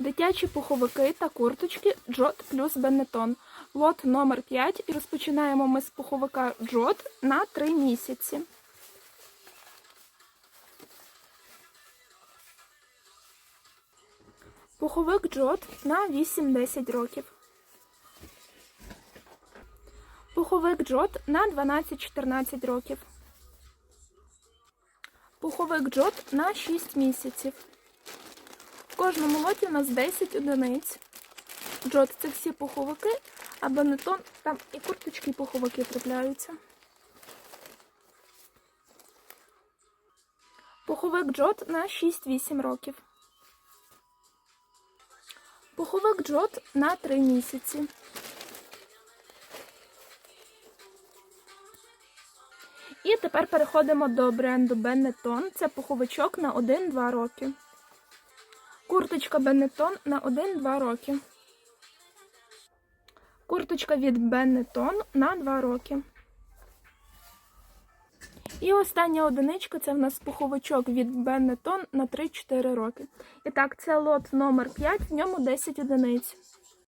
Дитячі пуховики та курточки Джот плюс Бенетон. Лот номер 5 і розпочинаємо ми з пуховика Джот на 3 місяці. Пуховик Джот на 8-10 років. Пуховик Джот на 12-14 років. Пуховик Джот на 6 місяців. Кожному лоті у нас 10 одиниць. Джот це всі пуховики, а бенетон там і курточки і пуховики трапляються. Пуховик Джот на 6-8 років. Пуховик Джот на 3 місяці. І тепер переходимо до бренду Benetton. Це пуховичок на 1-2 роки. Курточка Бенетон на 1-2 роки. Курточка від Benetton на 2 роки. І остання одиничка це в нас пуховичок від Бенетон на 3-4 роки. І так, це лот номер 5, в ньому 10 одиниць.